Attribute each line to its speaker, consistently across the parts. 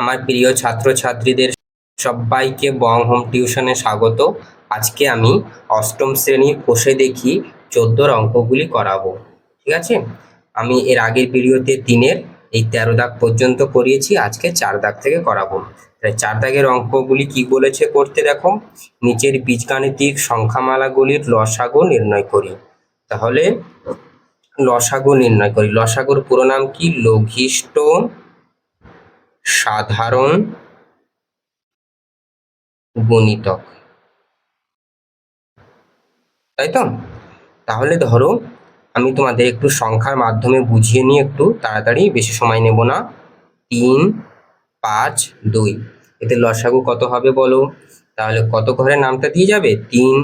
Speaker 1: আমার প্রিয় ছাত্রছাত্রীদের সবাইকে বং হোম টিউশনে স্বাগত। আজকে আমি অষ্টম শ্রেণির কোষে দেখি চোদ্দোর অঙ্কগুলি করাবো, ঠিক আছে? আমি এর আগের ভিডিওতে তিনের এই তেরো দাগ পর্যন্ত করিয়েছি, আজকে চার দাগ থেকে করাবো। তাহলে চার দাগের অঙ্কগুলি কি বলেছে করতে দেখো? নিচের বীজগাণিতিক সংখ্যামালাগুলির লসাগু নির্ণয় করি। তাহলে লসাগু নির্ণয় করি। লসাগুর পুরো নাম কি? লঘিষ্ঠ সাধারণ গুণিতক তাই তো? তাহলে ধরো, আমি তোমাদের একটু সংখ্যার মাধ্যমে বুঝিয়ে নিই একটু তাড়াতাড়ি বেশি সময় নেব না। তিন, পাঁচ, দুই। এতে লসাগু কত হবে বলো? তাহলে কত ঘরের নামটা দিয়ে যাবে? তিন,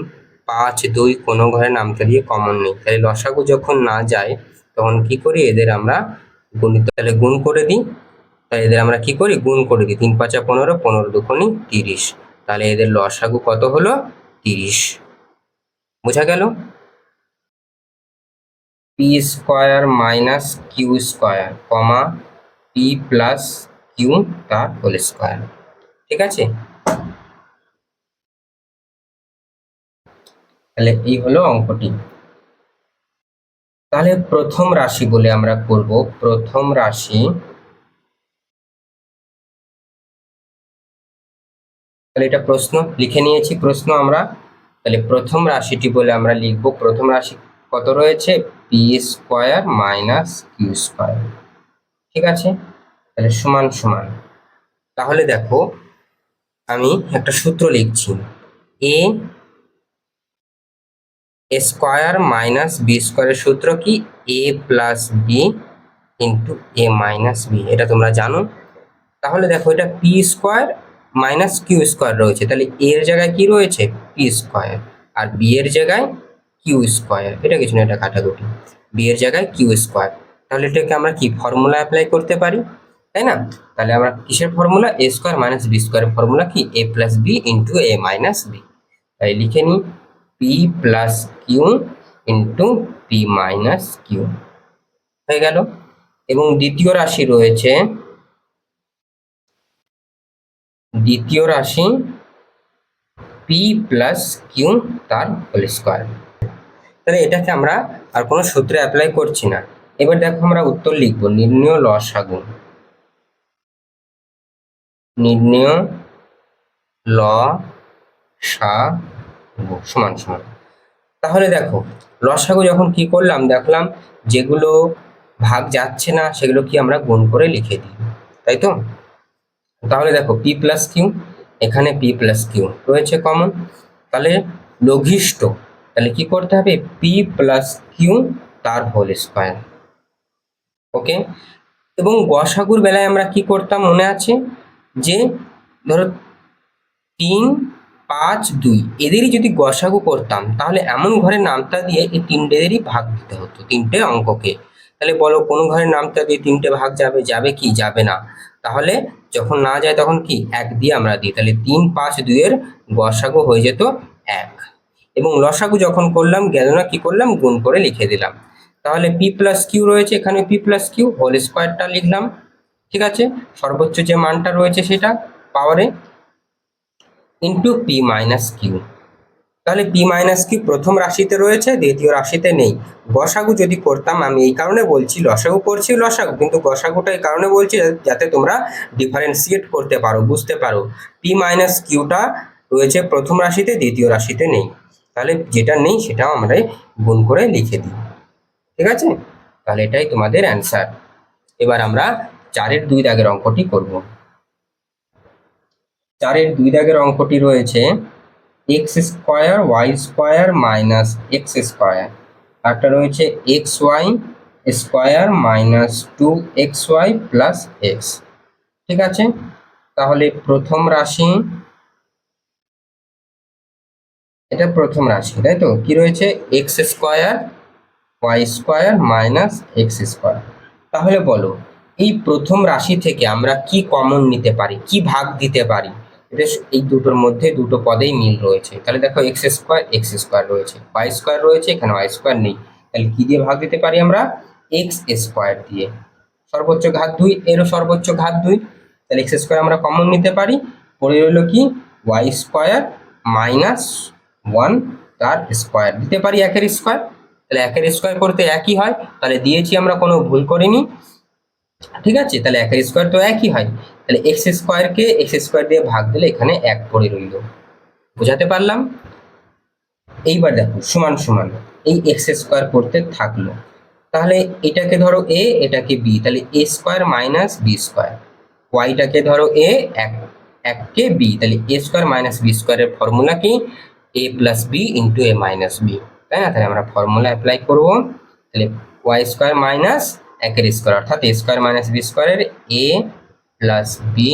Speaker 1: পাঁচ, দুই কোনো ঘরের নামটা দিয়ে কমন নেই। তাহলে লসাগু যখন না যায়, তখন কি করি? এদের আমরা গুণিত তাহলে গুণ করে দিই। তাহলে এদের আমরা কি করি? গুণ করে দিই। তিন পাঁচা পনেরো পনেরো দুখনি তিরিশ। তাহলে এদের লসাগু কত হলো? তিরিশ। বোঝা গেল? P square minus Q square comma P plus Q তার হোল স্কোয়ার। ঠিক আছে? তাহলে এই হলো অঙ্কটি। তাহলে প্রথম রাশি বলে আমরা করব। প্রথম রাশি তাহলে এটা প্রশ্ন, লিখে নিয়েছি প্রশ্ন আমরা। তাহলে প্রথম রাশিটি বলে আমরা লিখব, প্রথম রাশি কত রয়েছে? P square minus Q square ঠিক আছে? তাহলে সমান সমান। তাহলে দেখো, আমি একটা সূত্র লিখছি। এ স্কোয়ার মাইনাস বি স্কোয়ারের সূত্র কি? A plus B into A minus B এটা তোমরা জানো। তাহলে দেখো, এটা P square minus Q square রয়েছে, তাহলে এর জায়গায় কি রয়েছে? পি স্কোয়ার আর বি এর জায়গায় কিউ স্কোয়ার এটা কিছু না, এটা কাটাকুটি। বি এর জায়গায় কিউ স্কোয়ার তাহলে এটাকে আমরা কি ফর্মুলা অ্যাপ্লাই করতে পারি? তাই না? তাহলে আমরা কিসের formula A square minus B স্কোয়ারের ফর্মুলা কি? A plus B into A minus B তাই লিখে নিই P plus Q into P minus Q হয়ে গেল। এবং দ্বিতীয় রাশি রয়েছে দ্বিতীয় রাশি পি প্লাস কিউ তার হোল স্কোয়ার তাহলে এটাকে আমরা আর কোনো সূত্রে অ্যাপ্লাই করছি না। এবার দেখো আমরা উত্তর লিখব, নির্ণয় লসাগু। নির্ণয় ল সা সমান সমান। তাহলে দেখো, লসাগু যখন কি করলাম, দেখলাম যেগুলো ভাগ যাচ্ছে না, সেগুলো কি আমরা গুণ করে লিখে দিই। তাই তো? তাহলে দেখো পি প্লাস কিউ এখানে পি প্লাস কিউ রয়েছে কমন তাহলে লঘিষ্ঠ, তাহলে কি করতে হবে? পি প্লাস কিউ তার হোল স্কোয়ার ওকে এবং গসাগুর বেলায় আমরা কি করতাম মনে আছে? যে ধরো তিন, পাঁচ, দুই, এদেরই যদি গসাগু করতাম, তাহলে এমন ঘরে নামতা দিয়ে এই তিনটেদেরই ভাগ দিতে হতো, তিনটে অঙ্ককে। তাহলে বলো কোন ঘরের নামটা দিয়ে তিনটে ভাগ যাবে যাবে কি, যাবে না। তাহলে যখন না যায় তখন কি? এক দিয়ে আমরা দিই। তাহলে তিন পাঁচ দুইয়ের গসাগু হয়ে যেত এক। এবং লসাগু যখন করলাম, গেল না কি করলাম? গুণ করে লিখে দিলাম। তাহলে পি প্লাস কিউ রয়েছে, এখানে পি প্লাস কিউ হোল স্কোয়ারটা লিখলাম। ঠিক আছে? সর্বোচ্চ যে মানটা রয়েছে সেটা পাওয়ারে ইন্টু পি মাইনাস কিউ। তাহলে পি মাইনাস কি প্রথম রাশিতে রয়েছে, দ্বিতীয় রাশিতে নেই। গসাগু যদি করতাম, আমি এই কারণে বলছি, লসাগু করছি লসাগু, কিন্তু গসাগুটা এই কারণে বলছি যাতে তোমরা ডিফারেন্সিয়েট করতে পারো, বুঝতে পারো। পি মাইনাস কিউটা রয়েছে প্রথম রাশিতে, দ্বিতীয় রাশিতে নেই। তাহলে যেটা নেই, সেটাও আমরা গুণ করে লিখে দিই। ঠিক আছে? তাহলে এটাই তোমাদের অ্যান্সার এবার আমরা চারের দুই দাগের অঙ্কটি করব। চারের দুই দাগের অঙ্কটি রয়েছে x square, y square minus x square. একটা রয়েছে x y square minus two x y plus x. ঠিক আছে? তাহলে প্রথম রাশি, এটা প্রথম রাশি, তাই তো? কি রয়েছে? X square, y square minus x square. তাহলে বলো, এই প্রথম রাশি থেকে আমরা কি কমন নিতে পারি? কি ভাগ দিতে পারি? এটা এই দুটোর মধ্যে দুটো পদেই মিল রয়েছে। তাহলে দেখো এক্স স্কোয়ার এক্স স্কোয়ার রয়েছে। ওয়াই স্কোয়ার রয়েছে, এখানে ওয়াই স্কোয়ার নেই। তাহলে কি দিয়ে ভাগ দিতে পারি আমরা? এক্স স্কোয়ার দিয়ে। সর্বোচ্চ ঘাত দুই, এরও সর্বোচ্চ ঘাত দুই। তাহলে এক্স স্কোয়ার আমরা কমন নিতে পারি। পড়ে রইল কি? ওয়াই স্কোয়ার মাইনাস ওয়ান তার স্কোয়ার দিতে পারি একের স্কোয়ার তাহলে একের স্কোয়ার করতে একই হয়। তাহলে দিয়েছি আমরা কোনো ভুল করিনি। ঠিক আছে? তাহলে একের স্কোয়ার তো একই হয়। তাহলে এক্স স্কোয়ারকে এক্স স্কোয়ার দিয়ে ভাগ দিলে এখানে এক পড়ে রইল। বোঝাতে পারলাম? এইবার দেখো, সমান সমান, এই এক্স স্কোয়ার করতে থাকল। তাহলে এটাকে ধরো এ এটাকে বি তাহলে a square minus b square ওয়াইটাকে ধরো এ এক, এককে বি তাহলে এ স্কোয়ার মাইনাস বি স্কোয়ারের ফর্মুলা কি? A plus b into a minus b তাই না? তাহলে আমরা ফর্মুলা অ্যাপ্লাই করব। তাহলে ওয়াই স্কোয়ার মাইনাস একের স্কোয়ার অর্থাৎ এ স্কোয়ার মাইনাস বি স্কোয়ারের a plus b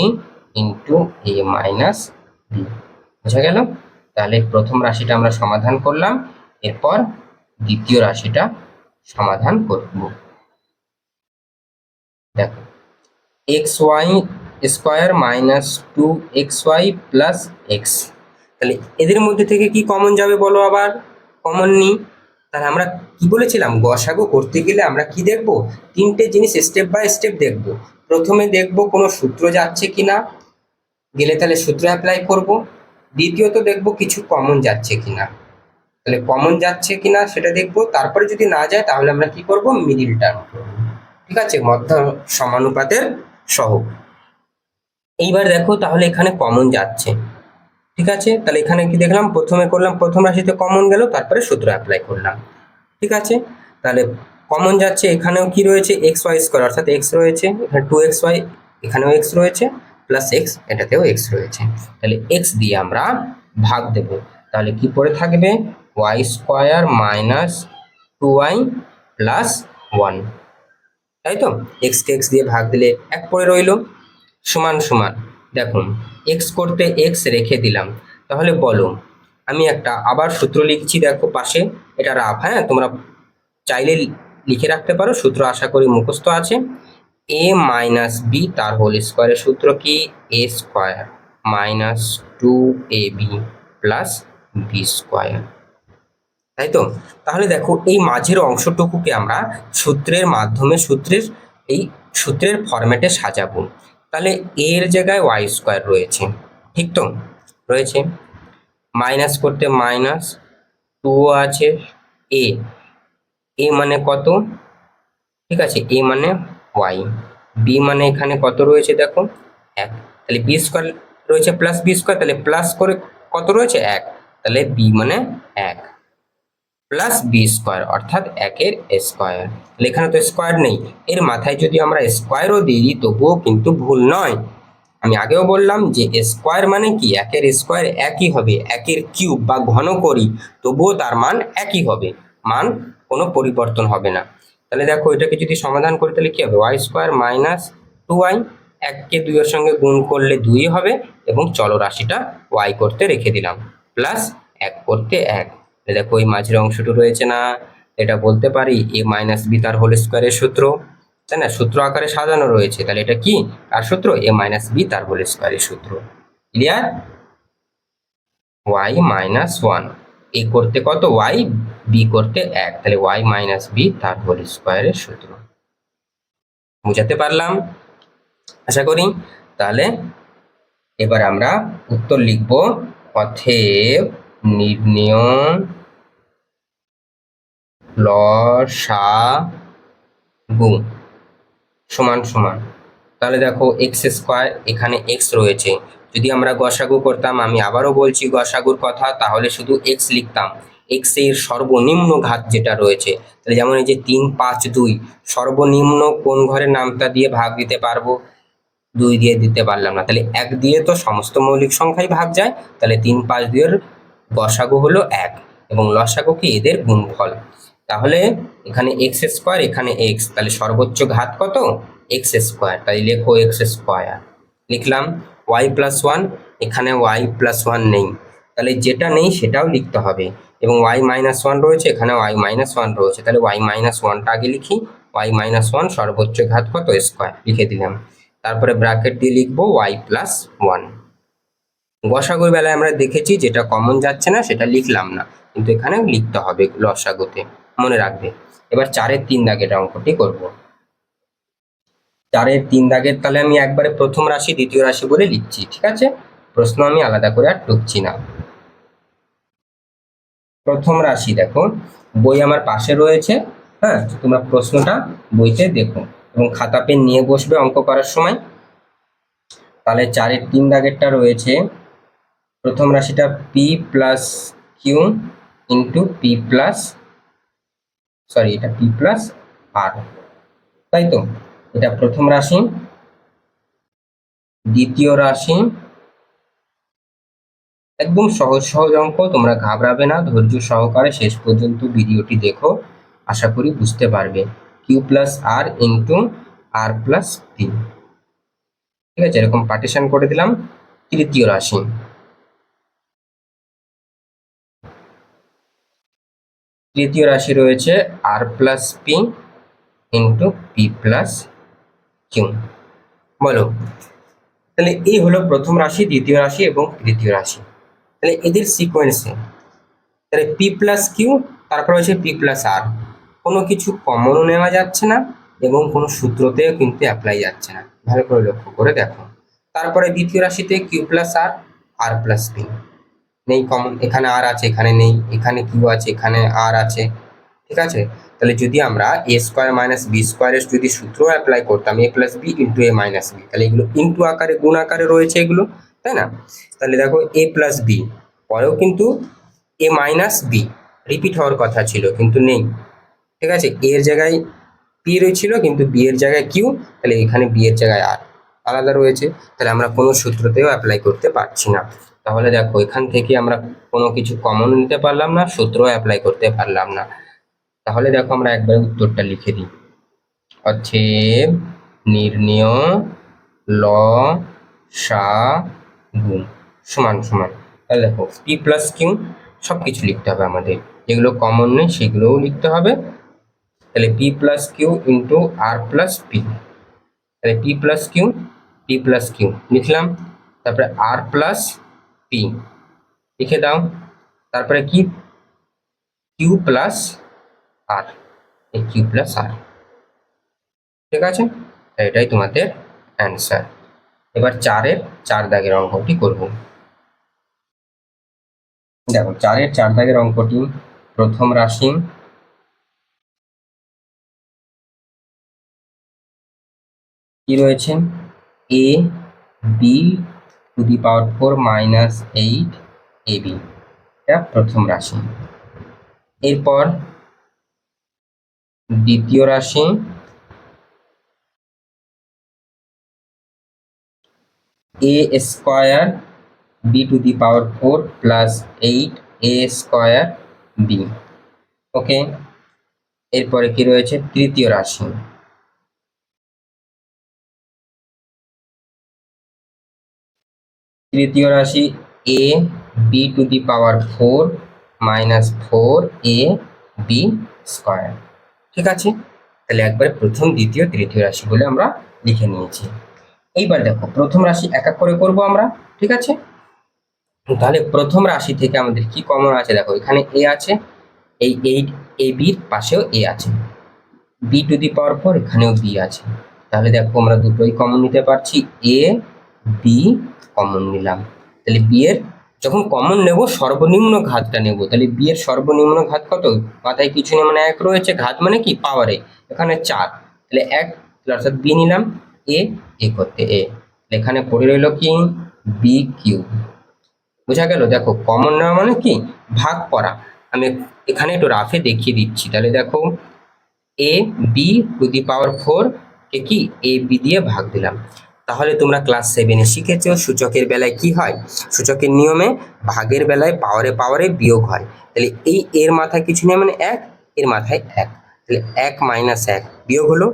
Speaker 1: into a minus b বোঝা গেল? তাহলে প্রথম রাশিটা আমরা সমাধান করলাম, এরপর দ্বিতীয় রাশিটা সমাধান করব। দেখো x y square minus two x y plus x তাহলে এদের মধ্যে থেকে কি কমন যাবে বলো আবার? কমন নিই। তাহলে আমরা কি বলেছিলাম? গসাগু করতে গেলে আমরা কি দেখব? তিনটে জিনিস স্টেপ বাই স্টেপ দেখব। প্রথমে দেখব কোনো সূত্র যাচ্ছে কিনা। গেলে তাহলে সূত্র অ্যাপ্লাই করব। দ্বিতীয়ত দেখব কিছু কমন যাচ্ছে কিনা। তাহলে কমন যাচ্ছে কিনা সেটা দেখব। তারপরে যদি না যায় তাহলে আমরা কি করব? মিডিল টার্ম ঠিক আছে? মধ্য সমানুপাতের সহগ এইবার দেখো তাহলে এখানে কমন যাচ্ছে। ঠিক আছে? তাহলে এখানে কি দেখলাম? প্রথমে করলাম, প্রথম রাশিতে কমন গেল, তারপরে সূত্র অ্যাপ্লাই করলাম। ঠিক আছে? তাহলে কমন যাচ্ছে, এখানেও কি রয়েছে? এক্স ওয়াই স্কোয়ার অর্থাৎ এক্স রয়েছে, এখানে টু এক্স ওয়াই এখানেও এক্স রয়েছে প্লাস এক্স এটাতেও এক্স রয়েছে। তাহলে এক্স দিয়ে আমরা ভাগ দেব। তাহলে কি পড়ে থাকবে? Y square minus two y plus one তাই তো? এক্সকে এক্স দিয়ে ভাগ দিলে এক পড়ে রইল। সমান সমান। দেখুন এক্স করতে এক্স রেখে দিলাম। তাহলে বলো, আমি একটা আবার সূত্র লিখছি দেখো পাশে। এটা রাফ হ্যাঁ? তোমরা চাইলে লিখে রাখতে পারো। সূত্র আশা করি মুখস্থ আছে। এ মাইনাস বি তার হোল স্কোয়ারের সূত্র কি? A square minus two a b plus b square তাই তো? তাহলে দেখো, এই মাঝের অংশটুকুকে আমরা সূত্রের মাধ্যমে সূত্রের, এই সূত্রের ফরম্যাটে সাজাবো। তাহলে এর জায়গায় ওয়াই স্কোয়ার রয়েছে। ঠিক তো? রয়েছে। মাইনাস করতে মাইনাস টু আছে। এ এ মানে কত? ঠিক আছে এ মানে ওয়াই বি মানে এখানে কত রয়েছে দেখো? এক। তাহলে বি স্কোয়ার রয়েছে প্লাস বি স্কোয়ার তাহলে প্লাস করে কত রয়েছে? এক। তাহলে বি মানে এক। প্লাস বি স্কোয়ার অর্থাৎ একের স্কোয়ার তাহলে এখানে তো স্কোয়ার নেই। এর মাথায় যদি আমরা স্কোয়ারও দিই, তবুও কিন্তু ভুল নয়। আমি আগেও বললাম যে স্কোয়ার মানে কি? একের স্কোয়ার একই হবে। একের কিউব বা ঘন করি, তবুও তার মান একই হবে। মান কোনো পরিবর্তন হবে না। তাহলে দেখো এটাকে যদি সমাধান করি, তাহলে কী হবে? Y square minus two y এককে দুইয়ের সঙ্গে গুণ করলে দুই হবে এবং চলরাশিটা ওয়াই করতে রেখে দিলাম প্লাস এক করতে এক। দেখো ওই মাঝের অংশটু রয়েছে না, এটা বলতে পারি এ মাইনাস বি তার হোল স্কোয়ারের সূত্র। তাই না? সূত্র আকারে সাজানো রয়েছে, তাহলে এটা কি? আর সূত্র এ মাইনাস বি তার হোল স্কোয়ারের সূত্র। Clear y minus one a করতে কত? ওয়াই বি করতে এক। তাহলে ওয়াই মাইনাস বি তার হোল স্কোয়ারের সূত্র। বুঝাতে পারলাম? আশা করি। তাহলে এবার আমরা উত্তর লিখব অথেব নির্ণয় লসাগু সমান সমান। তাহলে দেখো এক্স স্কোয়ার এখানে এক্স রয়েছে। যদি আমরা গসাগু করতাম, আমি আবারও বলছি গসাগুর কথা, তাহলে শুধু এক্স লিখতাম। এক্সের সর্বনিম্ন ঘাত যেটা রয়েছে, তাহলে যেমন এই যে তিন, পাঁচ, দুই, সর্বনিম্ন কোন ঘরের নামটা দিয়ে ভাগ দিতে পারব? দুই দিয়ে দিতে পারলাম না, তাহলে এক দিয়ে তো সমস্ত মৌলিক সংখ্যাই ভাগ যায়, তাহলে তিন, পাঁচ দুইয়ের গসাগু হলো এক, এবং লসাগু কি এদের গুণফল। তাহলে এখানে এক্স স্কোয়ার এখানে এক্স তাহলে সর্বোচ্চ ঘাত কত? এক্স স্কোয়ার তাই লেখো এক্স স্কোয়ার লিখলাম ওয়াই প্লাস ওয়ান এখানে ওয়াই প্লাস ওয়ান নেই। তাহলে যেটা নেই সেটাও লিখতে হবে। এবং ওয়াই মাইনাস ওয়ান রয়েছে, এখানে ওয়াই মাইনাস ওয়ান রয়েছে। তাহলে ওয়াই মাইনাস ওয়ানটা আগে লিখি। ওয়াই মাইনাস ওয়ান সর্বোচ্চ ঘাত কত স্কোয়ার লিখে দিলাম। তারপরে ব্র্যাকেট দিয়ে লিখব ওয়াই প্লাস ওয়ান গসাগুর বেলায় আমরা দেখেছি যেটা কমন যাচ্ছে না, সেটা লিখলাম না। কিন্তু এখানে লিখতে হবে লসাগুতে। মনে রাখবে। এবার চারের তিন দাগের অঙ্কটি করব। চারের তিন দাগের তাহলে আমি একবারে প্রথম রাশি, দ্বিতীয় রাশি বলে লিখছি, ঠিক আছে? প্রশ্ন আমি আলাদা করে আর টুকছি না। প্রথম রাশি দেখো, বই আমার পাশে রয়েছে হ্যাঁ? তোমরা প্রশ্নটা বইতে দেখো এবং খাতা পেন নিয়ে বসবে অঙ্ক করার সময়। তাহলে চারের তিন দাগেরটা রয়েছে, প্রথম রাশিটা p plus q into p plus sorry এটা পি প্লাস আর তাই তো? এটা প্রথম রাশি, দ্বিতীয় রাশি। একদম সহজ সহজ অঙ্ক, তোমরা ঘাবড়াবে না, ধৈর্য সহকারে শেষ পর্যন্ত ভিডিওটি দেখো, আশা করি বুঝতে পারবে। Q plus r into r plus p ঠিক আছে, এরকম পার্টিশন করে দিলাম, তৃতীয় রাশি। তৃতীয় রাশি রয়েছে r plus p into p plus q বলো। তাহলে এই হলো প্রথম রাশি, দ্বিতীয় রাশি এবং তৃতীয় রাশি। তাহলে এদের সিকোয়েন্সে তাহলে পি প্লাস কিউ তারপর হচ্ছে পি প্লাস আর কোনো কিছু কমনও নেওয়া যাচ্ছে না এবং কোনো সূত্রতেও কিন্তু অ্যাপ্লাই যাচ্ছে না। ভালো করে লক্ষ্য করে দেখো। তারপরে দ্বিতীয় রাশিতে q plus r r plus p নেই কমন এখানে আর আছে, এখানে নেই। এখানে কিউ আছে, এখানে আর আছে। ঠিক আছে? তাহলে যদি আমরা এ স্কোয়ার মাইনাস বি স্কোয়ারের যদি সূত্র অ্যাপ্লাই করতাম a plus b into a minus b তাহলে এগুলো ইন্টু আকারে, গুণ আকারে রয়েছে এগুলো, তাই না? তাহলে দেখো এ প্লাস বি পরেও কিন্তু এ মাইনাস বি রিপিট হওয়ার কথা ছিল, কিন্তু নেই, ঠিক আছে? এর জায়গায় পি রয়েছিল, কিন্তু বি এর জায়গায় কিউ তাহলে এখানে বি এর জায়গায় আর আলাদা রয়েছে, তাহলে আমরা কোনো সূত্রতেও অ্যাপ্লাই করতে পারছি না। তাহলে দেখো, এখান থেকে আমরা কোনো কিছু কমন নিতে পারলাম না সূত্র অ্যাপ্লাই করতে পারলাম না। তাহলে দেখো আমরা একবার উত্তরটা লিখে দিই। অতএব নির্ণয়, ল, সা, গু। সমান সমান। তাহলে দেখো পি প্লাস কিউ সব কিছু লিখতে হবে আমাদের। যেগুলো কমন নেই সেগুলোও লিখতে হবে। তাহলে p plus q into r plus p তাহলে p plus q p plus q লিখলাম, তারপরে আর প্লাস পি লিখে দাও। তারপরে কি? কিউ প্লাস আর এই কিউ প্লাস আর ঠিক আছে? এটাই তোমাদের অ্যান্সার এবার চারের চার দাগের অঙ্কটি করব। দেখো, চারের চার দাগের অঙ্কটি প্রথম রাশি। কি রয়েছে? A b to the power four minus eight, a b. এটা প্রথম রাশি। এরপর দ্বিতীয় রাশি। A square b to the power four plus eight a square b. Okay, এরপরে কি রয়েছে? তৃতীয় রাশি। তৃতীয় রাশি a b to the power four minus four a b square. ঠিক আছে? তাহলে একবারে প্রথম, দ্বিতীয়, তৃতীয় রাশি বলে আমরা লিখে নিয়েছি। এইবার দেখো, প্রথম রাশি এক এক করে করব আমরা, ঠিক আছে? তাহলে প্রথম রাশি থেকে আমাদের কি কমন আছে? দেখো, এখানে এ আছে, এই এইট এ বির পাশেও এ আছে। B to the power four এখানেও বি আছে। তাহলে দেখো, আমরা দুটোই কমন নিতে পারছি। এ বি কমন নিলাম। তাহলে বি এর যখন কমন নেব, সর্বনিম্ন ঘাতটা নেব। তাহলে বি এর সর্বনিম্ন ঘাত কত? মাথায় কিছু নেই মানে এক রয়েছে, ঘাত মানে কি? পাওয়ারে এখানে চার। তাহলে এক অর্থাৎ বি নিলাম এ এ করতে এ এখানে পড়ে রইল কি? বি কিউ বোঝা গেল? দেখো কমন নেওয়া মানে কি? ভাগ করা। আমি এখানে একটু রাফে দেখিয়ে দিচ্ছি। তাহলে দেখো a b to the power four কে কি? এ বি দিয়ে ভাগ দিলাম। তাহলে তোমরা ক্লাস সেভেনে শিখেছো, সূচকের বেলায় কি হয়? সূচকের নিয়মে ভাগের বেলায় পাওয়ারে পাওয়ারে বিয়োগ হয়। তাহলে এই এর মাথায় কিছু নেই মানে এক, এর মাথায় এক। তাহলে এক মাইনাস এক বিয়োগ হলো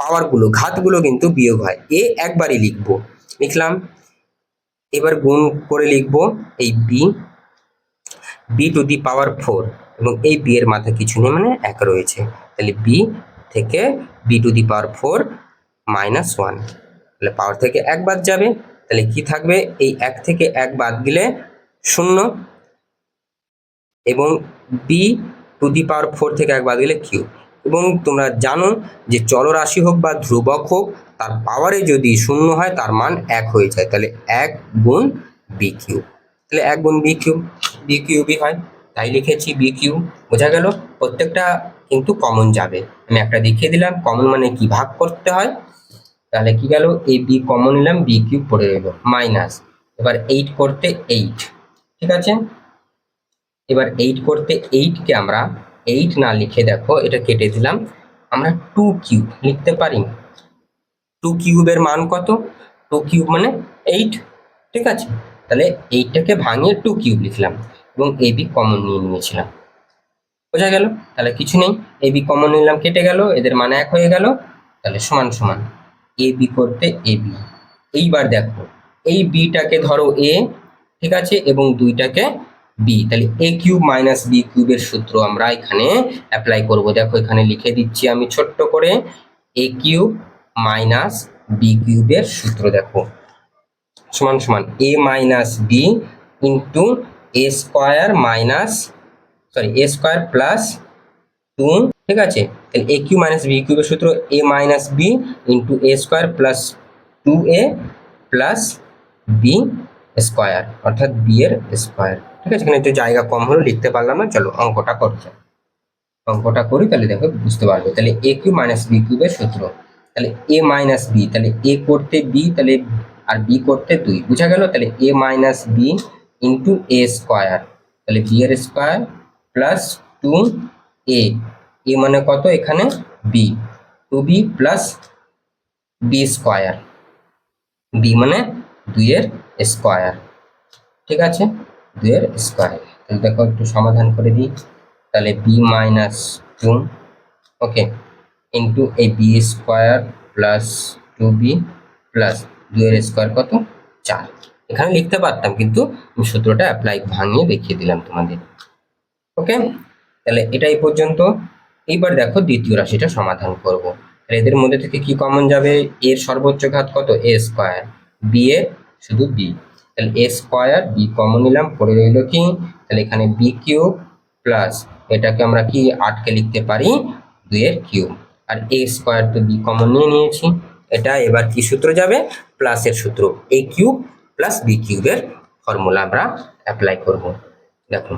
Speaker 1: পাওয়ারগুলো ঘাতগুলো কিন্তু বিয়োগ হয়। এ একবারই লিখব। লিখলাম। এবার গুণ করে লিখব এই b b to the power four এবং এই বি এর মাথায় কিছু নেই মানে এক রয়েছে। তাহলে বি থেকে b to the power four minus one তাহলে পাওয়ার থেকে এক বাদ যাবে। তাহলে কি থাকবে? এই এক থেকে এক বাদ দিলে শূন্য এবং b to the power four থেকে এক বাদ দিলে কিউ এবং তোমরা জানো যে চলরাশি হোক বা ধ্রুবক হোক, তার পাওয়ারে যদি শূন্য হয়, তার মান এক হয়ে যায়। তাহলে এক গুণ বি কিউ তাহলে এক গুণ b cube b cube b হয়। তাই লিখেছি বি কিউ বোঝা গেল? প্রত্যেকটা কিন্তু কমন যাবে। আমি একটা দেখিয়ে দিলাম। কমন মানে কি? ভাগ করতে হয়। তাহলে কি গেল? এই বি কমন নিলাম, বি কিউব পড়ে রইল। মাইনাস। এবার এইট করতে এইট ঠিক আছে? এবার এইট করতে এইটকে আমরা এইট না লিখে দেখো, এটা কেটে দিলাম। আমরা টু কিউব লিখতে পারি। টু কিউবের মান কত? টু কিউব মানে এইট ঠিক আছে? তাহলে এইটটাকে ভাঙিয়ে টু কিউব লিখলাম এবং এ বি কমন নিয়ে নিয়েছিলাম। বোঝা গেল? তাহলে কিছু নেই। এ বি কমন নিলাম, কেটে গেল। এদের মানে এক হয়ে গেল। তাহলে সমান সমান। এ বি করতে এ বি এইবার দেখো, এই বিটাকে ধরো এ ঠিক আছে? এবং দুইটাকে বি তাহলে এ কিউব মাইনাস বি কিউবের সূত্র আমরা এখানে অ্যাপ্লাই করব। দেখো, এখানে লিখে দিচ্ছি আমি ছোট্ট করে এ কিউব মাইনাস বি কিউবের সূত্র, দেখো। সমান সমান a minus b into a square minus sorry a square plus two ঠিক আছে? তাহলে এ কিউ মাইনাস বি কিউবের সূত্র a minus b into a square plus two a plus b square অর্থাৎ বি এর স্কোয়ার ঠিক আছে? এখানে একটু জায়গা কম হলো, লিখতে পারলাম না। চলো অঙ্কটা করছে অঙ্কটা করি, তাহলে দেখো, বুঝতে পারবে। তাহলে এ কিউ মাইনাস বি কিউবের সূত্র। তাহলে এ মাইনাস বি তাহলে এ করতে বি তাহলে আর বি করতে দুই। বুঝা গেল? তাহলে a minus b into a square তাহলে বি এর square plus two a a মানে কত? এখানে b two b plus b square b মানে দুইয়ের স্কোয়ার ঠিক আছে? দুইয়ের স্কোয়ার তাহলে দেখো একটু সমাধান করে দিই। তাহলে b minus two okay into এই b square plus two b plus দুইয়ের স্কোয়ার কত? চার। এখানে লিখতে পারতাম, কিন্তু আমি সূত্রটা অ্যাপ্লাই ভাঙিয়ে দেখিয়ে দিলাম তোমাদের। ওকে তাহলে এটা এই পর্যন্ত। এইবার দেখো দ্বিতীয় রাশিটা সমাধান করব। তাহলে এদের মধ্যে থেকে কি কমন যাবে? এর সর্বোচ্চ ঘাত কত? এ স্কোয়ার বি এ শুধু বি তাহলে এ স্কোয়ার বি কমন নিলাম, পড়ে রইল কি? তাহলে এখানে বি কিউব প্লাস এটাকে আমরা কি আটকে লিখতে পারি? দুইয়ের কিউব আর এ স্কোয়ার তো বি কমন নিয়ে নিয়েছি। এটা এবার কি সূত্র যাবে? প্লাসের সূত্র। এ কিউব প্লাস বি কিউবের ফর্মুলা আমরা অ্যাপ্লাই করব। দেখুন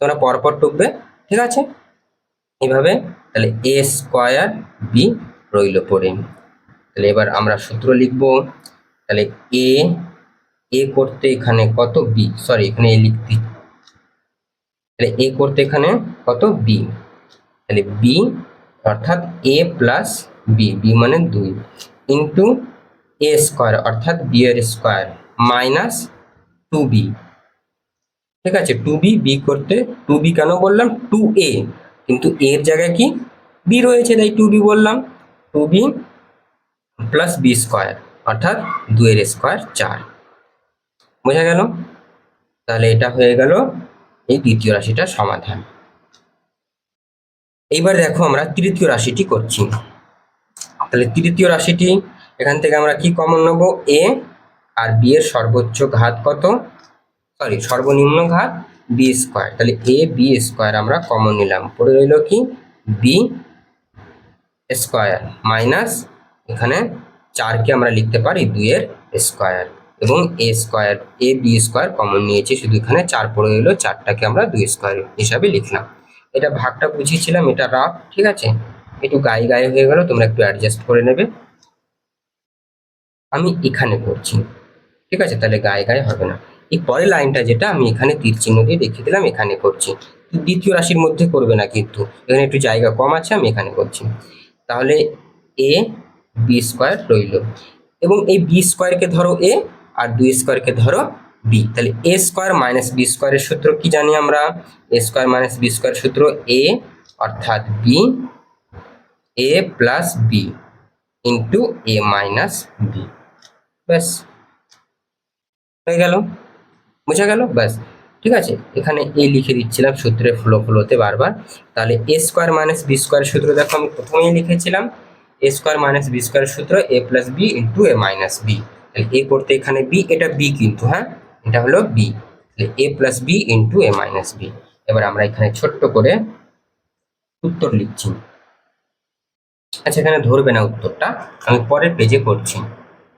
Speaker 1: তোমরা পরপর টুকবে, ঠিক আছে? এইভাবে তাহলে এ স্কোয়ার বি রইল পড়ে। তাহলে এবার আমরা সূত্র লিখব। তাহলে এ এ করতে এখানে কত বি সরি এখানে এ লিখতে তাহলে এ করতে এখানে কত বি তাহলে বি অর্থাৎ এ প্লাস বি বি মানে দুই ইন্টু এ স্কোয়ার অর্থাৎ বি এর স্কোয়ার মাইনাস টু বি ঠিক আছে টু বি বি করতে টু বি কেন বললাম? টু এ কিন্তু এর জায়গায় কি? বি রয়েছে, তাই টু বি বললাম। Two b plus b square অর্থাৎ দুয়ের স্কোয়ার চার। বোঝা গেল? তাহলে এটা হয়ে গেল এই দ্বিতীয় রাশিটার সমাধান। এইবার দেখো আমরা তৃতীয় রাশিটি করছি। তাহলে তৃতীয় রাশিটি, এখান থেকে আমরা কি কমন নেব? এ আর বি এর সর্বোচ্চ ঘাত কত? সরি সর্বনিম্ন ঘাত বি স্কোয়ার তাহলে এ বি স্কোয়ার আমরা কমন নিলাম। পড়ে রইল কি? বি স্কোয়ার মাইনাস এখানে চারকে আমরা লিখতে পারি, দুইয়ের স্কোয়ার এবং a square a b square common নিয়েছি, শুধু এখানে চার পড়ে রইল, চারটাকে আমরা দুই স্কোয়ার হিসাবে লিখলাম। এটা ভাগটা বুঝিয়েছিলাম, এটা রাফ ঠিক আছে? একটু গায়ে গায়ে হয়ে গেল, তোমরা একটু অ্যাডজাস্ট করে নেবে। আমি এখানে করছি, ঠিক আছে? তাহলে গায়ে গায়ে হবে না। এই পরের লাইনটা যেটা আমি এখানে তীর চিহ্ন দিয়ে দেখিয়ে দিলাম, এখানে করছি। দ্বিতীয় রাশির মধ্যে করবে না কিন্তু। এখানে একটু জায়গা কম আছে, আমি এখানে করছি। তাহলে এ বি স্কোয়ার রইল। এবং এই বি স্কোয়ারকে ধরো এ আর দুই স্কোয়ারকে ধরো বি তাহলে এ স্কোয়ার মাইনাস বি স্কোয়ারের সূত্র কি জানি আমরা? A square minus b square সূত্র এ অর্থাৎ b a plus b into a minus b ব্যাস, হয়ে গেল। বোঝা গেল? ব্যাস। ঠিক আছে? এখানে এ লিখে দিচ্ছিলাম সূত্রে ফ্লো ফ্লোতে বারবার। তাহলে a square minus b square সূত্র দেখো, আমি প্রথমেই লিখেছিলাম। এ স্কোয়ার মাইনাস বি স্কোয়ারের সূত্র a plus b into a minus b তাহলে এ করতে এখানে বি এটা বি কিন্তু হ্যাঁ? এটা হলো বি তাহলে a plus b into a minus b এবার আমরা এখানে ছোট্ট করে উত্তর লিখছি। আচ্ছা এখানে ধরবে না উত্তরটা। আমি পরের পেজে করছি।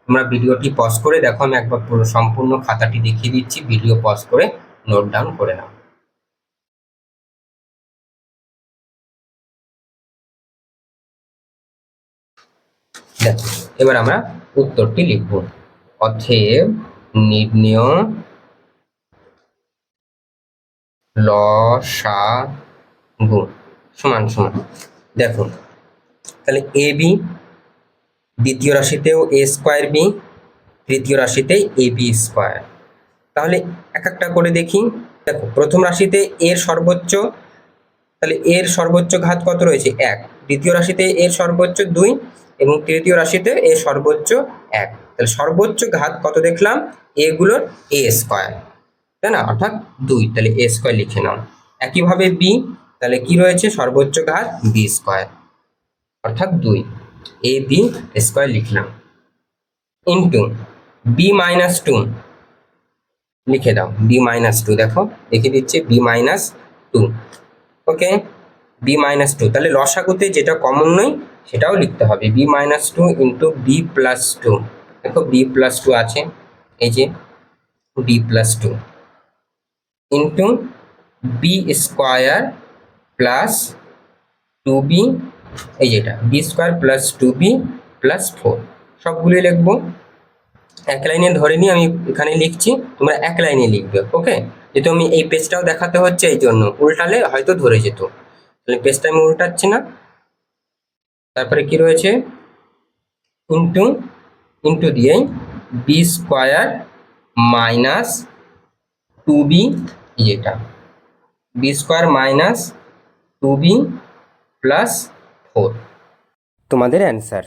Speaker 1: তোমরা ভিডিওটি পজ করে দেখো, আমি একবার পুরো সম্পূর্ণ খাতাটি দেখিয়ে দিচ্ছি ভিডিও পজ করে নোট ডাউন করে নাও। দেখো, এবার আমরা উত্তরটি লিখব। অতএব নির্ণয় লসাগু সমান সমান। দেখুন তাহলে এ, বি দ্বিতীয় রাশিতেও এ স্কোয়ার বি তৃতীয় রাশিতে এ বি স্কোয়ার তাহলে এক একটা করে দেখি। দেখো, প্রথম রাশিতে এর সর্বোচ্চ, তাহলে এর সর্বোচ্চ ঘাত কত রয়েছে? এক। দ্বিতীয় রাশিতে এর সর্বোচ্চ দুই এবং তৃতীয় রাশিতে এর সর্বোচ্চ এক। তাহলে সর্বোচ্চ ঘাত কত দেখলাম? এগুলোর এ স্কোয়ার তাই না? অর্থাৎ দুই। তাহলে এ স্কোয়ার লিখে নাও। একইভাবে বি তাহলে কি রয়েছে? সর্বোচ্চ ঘাত বি স্কোয়ার অর্থাৎ দুই। এ বি স্কোয়ার লিখলাম। ইন্টু বি মাইনাস টু লিখে দাও বি মাইনাস টু দেখো, লিখে দিচ্ছে b minus two okay b minus two তাহলে লসাগুতে যেটা কমন নয়, সেটাও লিখতে হবে। B minus two into b plus two দেখো বি প্লাস টু আছে, এই যে b plus two into b square plus two b এই যেটা b square plus two b plus four সবগুলোই লিখব। এক লাইনে ধরে নিয়ে আমি এখানে লিখছি, তোমরা এক লাইনে লিখবে ওকে যেহেতু আমি এই পেজটাও দেখাতে হচ্ছে, এই জন্য উল্টালে হয়তো ধরে যেত। তাহলে পেজটা আমি উল্টাচ্ছি না। তারপরে কি রয়েছে? ইন্টু ইন্টু দিয়ে b square minus two b যেটা b square minus two b plus four তোমাদের অ্যান্সার